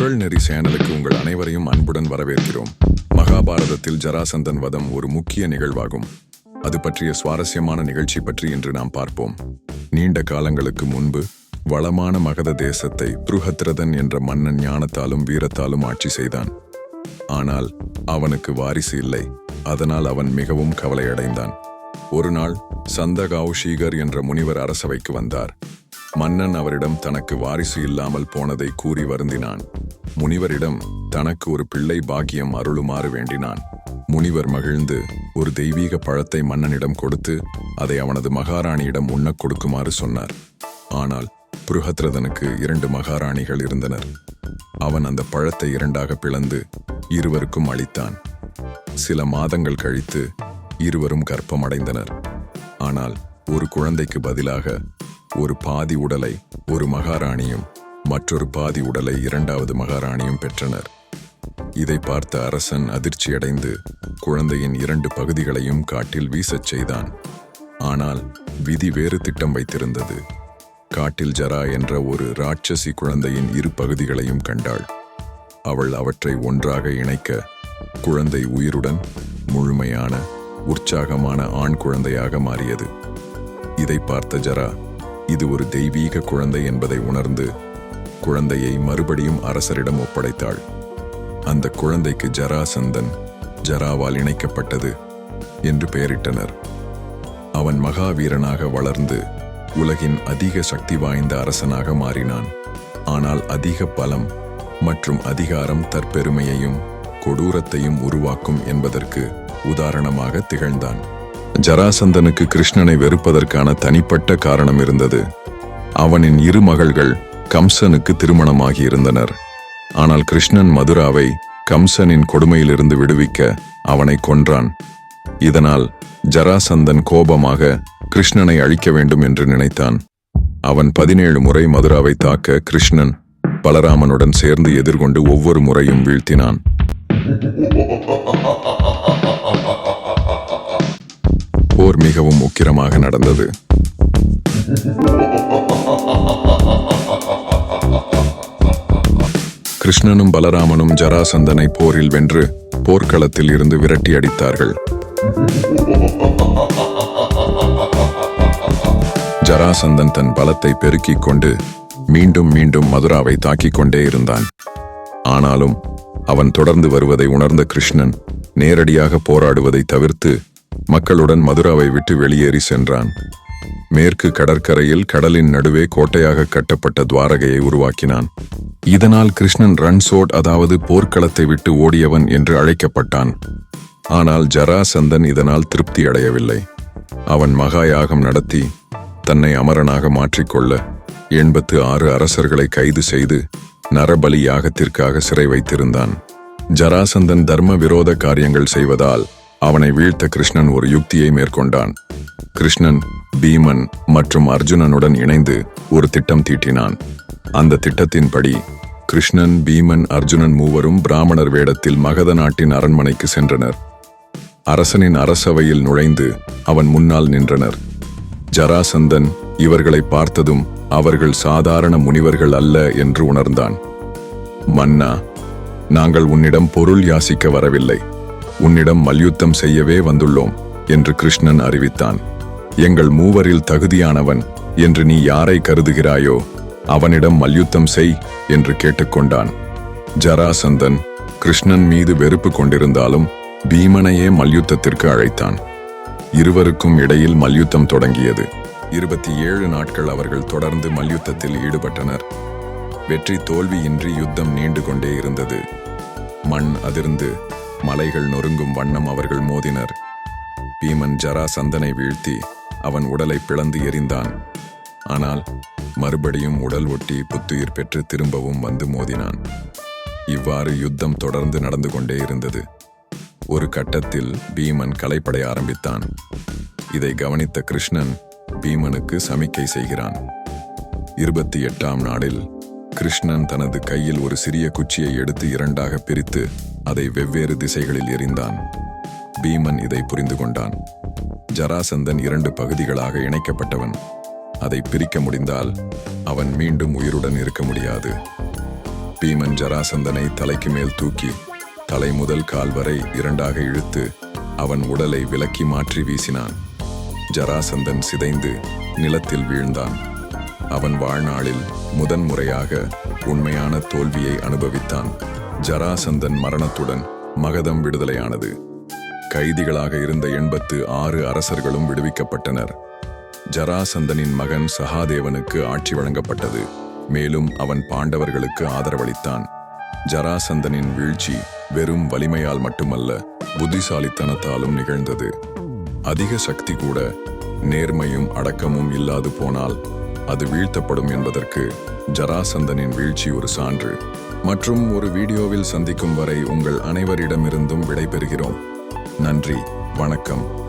குரல் நெறி சேனலுக்கு உங்கள் அனைவரையும் அன்புடன் வரவேற்கிறோம். மகாபாரதத்தில் ஜராசந்தன் வதம் ஒரு முக்கிய நிகழ்வாகும். அது பற்றிய சுவாரஸ்யமான நிகழ்ச்சி பற்றி இன்று நாம் பார்ப்போம். நீண்ட காலங்களுக்கு முன்பு வளமான மகத தேசத்தை புருஹத்ரதன் என்ற மன்னன் ஞானத்தாலும் வீரத்தாலும் ஆட்சி செய்தான். ஆனால் அவனுக்கு வாரிசு இல்லை. அதனால் அவன் மிகவும் கவலையடைந்தான். ஒரு நாள் சந்தகாவுஷீகர் என்ற முனிவர் அரசவைக்கு வந்தார். மன்னன் அவரிடம் தனக்கு வாரிசு இல்லாமல் போனதை கூறி வருந்தினான். முனிவரிடம் தனக்கு ஒரு பிள்ளை பாக்கியம் அருளுமாறு வேண்டினான். முனிவர் மகிழ்ந்து ஒரு தெய்வீக பழத்தை மன்னனிடம் கொடுத்து அதை அவனது மகாராணியிடம் உண்ணக் கொடுக்குமாறு சொன்னார். ஆனால் புருஹத்ரதனுக்கு இரண்டு மகாராணிகள் இருந்தனர். அவன் அந்த பழத்தை இரண்டாக பிளந்து இருவருக்கும் அளித்தான். சில மாதங்கள் கழித்து இருவரும் கர்ப்பம் அடைந்தனர் ஆனால் ஒரு குழந்தைக்கு பதிலாக ஒரு பாதி உடலை ஒரு மகாராணியும் மற்றொரு பாதி உடலை இரண்டாவது மகாராணியும் பெற்றனர். இதை பார்த்த அரசன் அதிர்ச்சியடைந்து குழந்தையின் இரண்டு பகுதிகளையும் காட்டில் வீசச் செய்தான். ஆனால் விதி வேறு திட்டம் வைத்திருந்தது. காட்டில் ஜரா என்ற ஒரு ராட்சசி குழந்தையின் இரு பகுதிகளையும் கண்டாள். அவள் அவற்றை ஒன்றாக இணைக்க குழந்தை உயிருடன் முழுமையான உற்சாகமான ஆண் குழந்தையாக மாறியது. இதை பார்த்த ஜரா இது ஒரு தெய்வீக குழந்தை என்பதை உணர்ந்து குழந்தையை மறுபடியும் அரசரிடம் ஒப்படைத்தாள். அந்த குழந்தைக்கு ஜராசந்தன் ஜராவால் இணைக்கப்பட்டது என்று பெயரிட்டனர். அவன் மகாவீரனாக வளர்ந்து உலகின் அதிக சக்தி வாய்ந்த அரசனாக மாறினான். ஆனால் அதிக பலம் மற்றும் அதிகாரம் தற்பெருமையையும் கொடூரத்தையும் உருவாக்கும் என்பதற்கு உதாரணமாக திகழ்ந்தான். ஜராசந்தனுக்கு கிருஷ்ணனை வெறுப்பதற்கான தனிப்பட்ட காரணம் இருந்தது. அவனின் இரு மகள்கள் கம்சனுக்கு திருமணமாகி இருந்தனர். ஆனால் கிருஷ்ணன் மதுராவை கம்சனின் கொடுமையிலிருந்து விடுவிக்க அவனை கொன்றான். இதனால் ஜராசந்தன் கோபமாக கிருஷ்ணனை அழிக்க வேண்டும் என்று நினைத்தான். அவன் பதினேழு முறை மதுராவை தாக்க கிருஷ்ணன் பலராமனுடன் சேர்ந்து எதிர்கொண்டு ஒவ்வொரு முறையும் வீழ்த்தினான். போர் மிகவும் உக்கிரமாக நடந்தது. கிருஷ்ணனும் பலராமனும் ஜராசந்தனை போரில் வென்று போர்க்களத்தில் இருந்து விரட்டி அடித்தார்கள். ஜராசந்தன் தன் பலத்தை பெருக்கிக் கொண்டு மீண்டும் மீண்டும் மதுராவை தாக்கிக் கொண்டே இருந்தான். ஆனாலும் அவன் தொடர்ந்து வருவதை உணர்ந்த கிருஷ்ணன் நேரடியாக போராடுவதை தவிர்த்து மக்களுடன் மதுராவை விட்டு வெளியேறி சென்றான். மேற்கு கடற்கரையில் கடலின் நடுவே கோட்டையாக கட்டப்பட்ட துவாரகையை உருவாக்கினான். இதனால் கிருஷ்ணன் ரன்சோட் அதாவது போர்க்களத்தை விட்டு ஓடியவன் என்று அழைக்கப்பட்டான். ஆனால் ஜராசந்தன் இதனால் திருப்தி அடையவில்லை. அவன் மகாயாகம் நடத்தி தன்னை அமரனாக மாற்றிக்கொள்ள எண்பத்து ஆறு அரசர்களை கைது செய்து நரபலி யாகத்திற்காக சிறை வைத்திருந்தான். ஜராசந்தன் தர்ம விரோத காரியங்கள் செய்வதால் அவனை வீழ்த்த கிருஷ்ணன் ஒரு யுக்தியை மேற்கொண்டான். கிருஷ்ணன் பீமன் மற்றும் அர்ஜுனனுடன் இணைந்து ஒரு திட்டம் தீட்டினான். அந்த திட்டத்தின்படி கிருஷ்ணன் பீமன் அர்ஜுனன் மூவரும் பிராமணர் வேடத்தில் மகத நாட்டின் அரண்மனைக்கு சென்றனர். அரசனின் அரசவையில் நுழைந்து அவன் முன்னால் நின்றனர். ஜராசந்தன் இவர்களை பார்த்ததும் அவர்கள் சாதாரண முனிவர்கள் அல்ல என்று உணர்ந்தான். மன்னா நாங்கள் உன்னிடம் பொருள் யாசிக்க வரவில்லை. உன்னிடம் மல்யுத்தம் செய்யவே வந்துள்ளோம் என்று கிருஷ்ணன் அறிவித்தான். எங்கள் மூவரில் தகுதியானவன் என்று நீ யாரை கருதுகிறாயோ அவனிடம் மல்யுத்தம் செய் என்று கேட்டுக்கொண்டான். ஜராசந்தன் கிருஷ்ணன் மீது வெறுப்பு கொண்டிருந்தாலும் பீமனையே மல்யுத்தத்திற்கு அழைத்தான். இருவருக்கும் இடையில் மல்யுத்தம் தொடங்கியது. இருபத்தி ஏழு நாட்கள் அவர்கள் தொடர்ந்து மல்யுத்தத்தில் ஈடுபட்டனர். வெற்றி தோல்வியின்றி யுத்தம் நீண்டு கொண்டே இருந்தது. மண் அதிர்ந்து மலைகள் நொறுங்கும் வண்ணம் அவர்கள் மோதினர். பீமன் ஜராசந்தனை வீழ்த்தி அவன் உடலை பிளந்து எறிந்தான். ஆனால் மறுபடியும் உடல் ஒட்டி புத்துயிர் பெற்று திரும்பவும் வந்து மோதினான். இவ்வாறு யுத்தம் தொடர்ந்து நடந்து கொண்டே இருந்தது. ஒரு கட்டத்தில் பீமன் களைப்படைய ஆரம்பித்தான். இதை கவனித்த கிருஷ்ணன் பீமனுக்கு சமிக்கை செய்கிறான். இருபத்தி எட்டாம் நாளில் கிருஷ்ணன் தனது கையில் ஒரு சிறிய குச்சியை எடுத்து இரண்டாக பிரித்து அதை வெவ்வேறு திசைகளில் எறிந்தான். பீமன் இதை புரிந்து கொண்டான். ஜராசந்தன் இரண்டு பகுதிகளாக இணைக்கப்பட்டவன். அதை பிரிக்க முடிந்தால் அவன் மீண்டும் உயிருடன் இருக்க முடியாது. பீமன் ஜராசந்தனை தலைக்கு மேல் தூக்கி தலை முதல் கால் வரை இரண்டாக இழுத்து அவன் உடலை விலக்கி மாற்றி வீசினான். ஜராசந்தன் சிதைந்து நிலத்தில் வீழ்ந்தான். அவன் வாழ்நாளில் முதன்முறையாக உண்மையான தோல்வியை அனுபவித்தான். ஜராசந்தன் மரணத்துடன் மகதம் விடுதலையானது. கைதிகளாக இருந்த எண்பத்து ஆறு அரசர்களும் விடுவிக்கப்பட்டனர். ஜராசந்தனின் மகன் சகாதேவனுக்கு ஆட்சி வழங்கப்பட்டது. மேலும் அவன் பாண்டவர்களுக்கு ஆதரவளித்தான். ஜராசந்தனின் வீழ்ச்சி வெறும் வலிமையால் மட்டுமல்ல புத்திசாலித்தனத்தாலும் நிகழ்ந்தது. அதிக சக்தி கூட நேர்மையும் அடக்கமும் இல்லாது போனால் அது வீழ்த்தப்படும் என்பதற்கு ஜராசந்தனின் வீழ்ச்சி ஒரு சான்று. மற்றும் ஒரு வீடியோவில் சந்திக்கும் வரை உங்கள் அனைவரிடமிருந்தும் விடைபெறுகிறோம். நன்றி வணக்கம்.